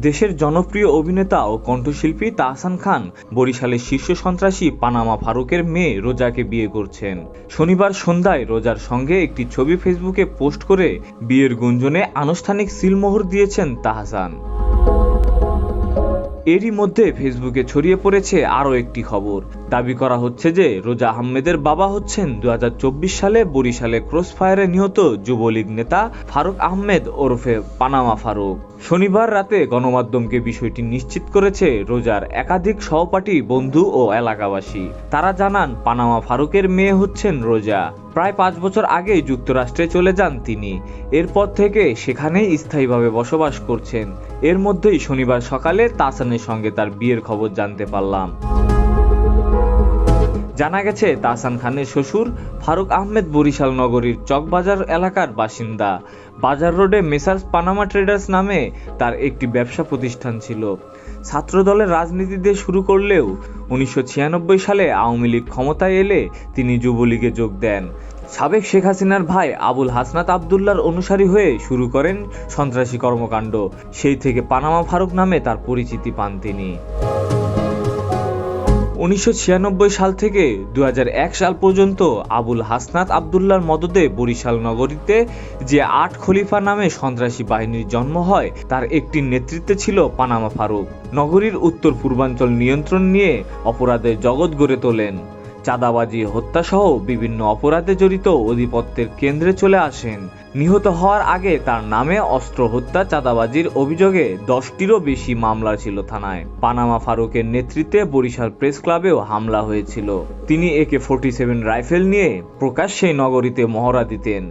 দেশের জনপ্রিয় অভিনেতা ও কণ্ঠশিল্পী তাহসান খান বরিশালের শীর্ষ সন্ত্রাসী পানামা ফারুকের মেয়ে রোজাকে বিয়ে করছেন। শনিবার সন্ধ্যায় রোজার সঙ্গে একটি ছবি ফেসবুকে পোস্ট করে বিয়ের গুঞ্জনে আনুষ্ঠানিক সিলমোহর দিয়েছেন তাহসান। এরই মধ্যে ফেসবুকে ছড়িয়ে পড়েছে আরও একটি খবর। দাবি করা হচ্ছে যে রোজা আহমেদের বাবা হচ্ছেন দু হাজার চব্বিশ সালে বরিশালে ক্রসফায়ারে নিহত যুবলীগ নেতা ফারুক আহমেদ ওরফে পানামা ফারুক। শনিবার রাতে গণমাধ্যমকে বিষয়টি নিশ্চিত করেছে রোজার একাধিক সহপাঠী, বন্ধু ও এলাকাবাসী। তারা জানান, পানামা ফারুকের মেয়ে হচ্ছেন রোজা। প্রায় পাঁচ বছর আগে যুক্তরাষ্ট্রে চলে যান তিনি। এরপর থেকে সেখানেই স্থায়ীভাবে বসবাস করছেন। এর মধ্যেই শনিবার সকালে তাসানের সঙ্গে তার বিয়ের খবর জানতে পারলাম। জানা গেছে, তাহসান খানের শ্বশুর ফারুক আহমেদ বরিশাল নগরীর চকবাজার এলাকার বাসিন্দা। বাজার রোডে মেসার্স পানামা ট্রেডার্স নামে তার একটি ব্যবসা প্রতিষ্ঠান ছিল। ছাত্রদলের রাজনীতি দিয়ে শুরু করলেও উনিশশো ছিয়ানব্বই সালে আওয়ামী লীগ ক্ষমতায় এলে তিনি যুবলীগে যোগ দেন। সাবেক শেখ হাসিনার ভাই আবুল হাসনাত আবদুল্লার অনুসারী হয়ে শুরু করেন সন্ত্রাসী কর্মকাণ্ড। সেই থেকে পানামা ফারুক নামে তার পরিচিতি পান তিনি। উনিশশো ছিয়ানব্বই সাল থেকে দু হাজার এক সাল পর্যন্ত আবুল হাসনাত আবদুল্লার মদদে বরিশাল নগরীতে যে আট খলিফা নামে সন্ত্রাসী বাহিনীর জন্ম হয়, তার একটি নেতৃত্বে ছিল পানামা ফারুক। নগরীর উত্তর পূর্বাঞ্চল নিয়ন্ত্রণ নিয়ে অপরাধের জগৎ গড়ে তোলেন। চাঁদাবাজি, হত্যাসহ বিভিন্ন অপরাধে জড়িত অধিপত্যের কেন্দ্রে চলে আসেন। নিহত হওয়ার আগে তার নামে অস্ত্র হত্যা, চাঁদাবাজির অভিযোগে দশটিরও বেশি মামলা ছিল থানায়। পানামা ফারুকের নেতৃত্বে বরিশাল প্রেস ক্লাবেও হামলা হয়েছিল। তিনি একে ফোর্টি সেভেন রাইফেল নিয়ে প্রকাশ্যে নগরীতে মহড়া দিতেন।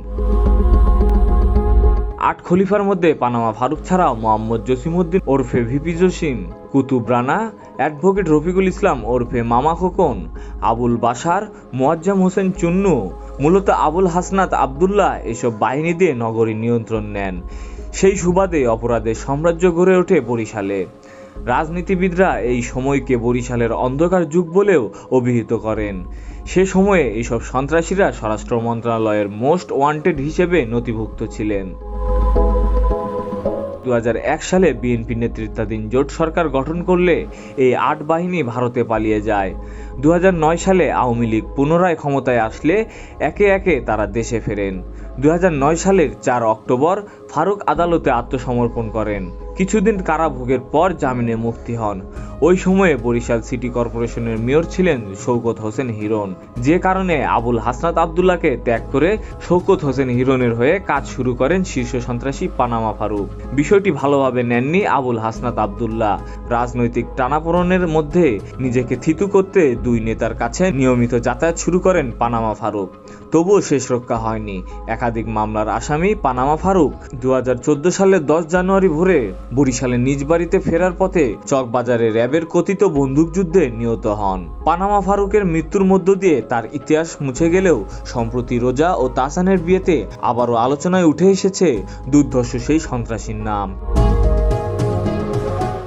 আট খলিফার মধ্যে পানামা ফারুক ছাড়াও মোহাম্মদ জসিমউদ্দিন ওরফে ভিপি জসিম। কুতুব রানা, অ্যাডভোকেট রফিকুল ইসলাম ওরফে মামা খোকন, আবুল বাসার মোয়াজ্জাম হোসেন চুন্নু, মূলত আবুল হাসনাত আবদুল্লাহ এসব বাহিনী দিয়ে নগরী নিয়ন্ত্রণ নেন। সেই সুবাদে অপরাধের সাম্রাজ্য গড়ে ওঠে বরিশালে। রাজনীতিবিদরা এই সময়কে বরিশালের অন্ধকার যুগ বলেও অভিহিত করেন। সে সময়ে এইসব সন্ত্রাসীরা স্বরাষ্ট্র মন্ত্রণালয়ের মোস্ট ওয়ান্টেড হিসেবে নথিভুক্ত ছিলেন। দু সালে বিএনপি নেতৃত্বাধীন জোট সরকার গঠন করলে এই আট বাহিনী ভারতে পালিয়ে যায়। দুই হাজার নয় সালে আওয়ামী লীগ পুনরায় ক্ষমতায় আসলে একে একে তারা দেশে ফেরেন। দুই হাজার নয় সালের চার অক্টোবর ফারুক আদালতে আত্মসমর্পণ করেন। কিছুদিন কারাভোগের পর জামিনে মুক্তি হন। ওই সময়ে বরিশাল সিটি কর্পোরেশনের মেয়র ছিলেন শৌকত হোসেন হিরণ। যে কারণে আবুল হাসনাত আবদুল্লাহকে ত্যাগ করে শৌকত হোসেন হিরণের হয়ে কাজ শুরু করেন শীর্ষ সন্ত্রাসী পানামা ফারুক। বিষয়টি ভালোভাবে নেননি আবুল হাসনাত আবদুল্লাহ। রাজনৈতিক টানাপোড়নের মধ্যে নিজেকে থিতু করতে দুই নেতার কাছে নিয়মিত যাতায়াত শুরু করেন পানামা ফারুক। তবুও শেষ রক্ষা হয়নি। একাধিক মামলার আসামি পানামা ফারুক দু সালের দশ জানুয়ারি ভোরে বরিশালে নিজ বাড়িতে ফেরার পথে চকবাজারে র্যাবের কথিত বন্দুকযুদ্ধে নিহত হন। পানামা ফারুকের মৃত্যুর মধ্য দিয়ে তার ইতিহাস মুছে গেলেও সম্প্রতি রোজা ও তাসানের বিয়েতে আবারও আলোচনায় উঠে এসেছে দুর্ধর্ষ সেই সন্ত্রাসীর নাম।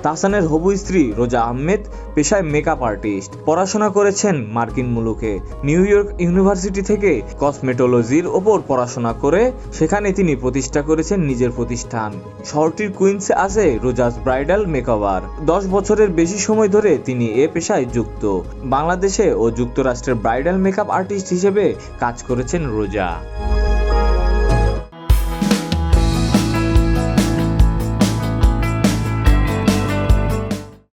তাহসানের হবু স্ত্রী রোজা আহমেদ পেশায় মেকআপ আর্টিস্ট পড়াশোনা করেছেন মার্কিন মুলুকে। নিউ ইয়র্ক ইউনিভার্সিটি থেকে কসমেটোলজির ওপর পড়াশোনা করে সেখানে তিনি প্রতিষ্ঠা করেছেন নিজের প্রতিষ্ঠান। শহরটির কুইন্সে আছে রোজাস ব্রাইডাল মেকওভার দশ বছরের বেশি সময় ধরে তিনি এ পেশায় যুক্ত। বাংলাদেশে ও যুক্তরাষ্ট্রের ব্রাইডাল মেকআপ আর্টিস্ট হিসেবে কাজ করেছেন রোজা।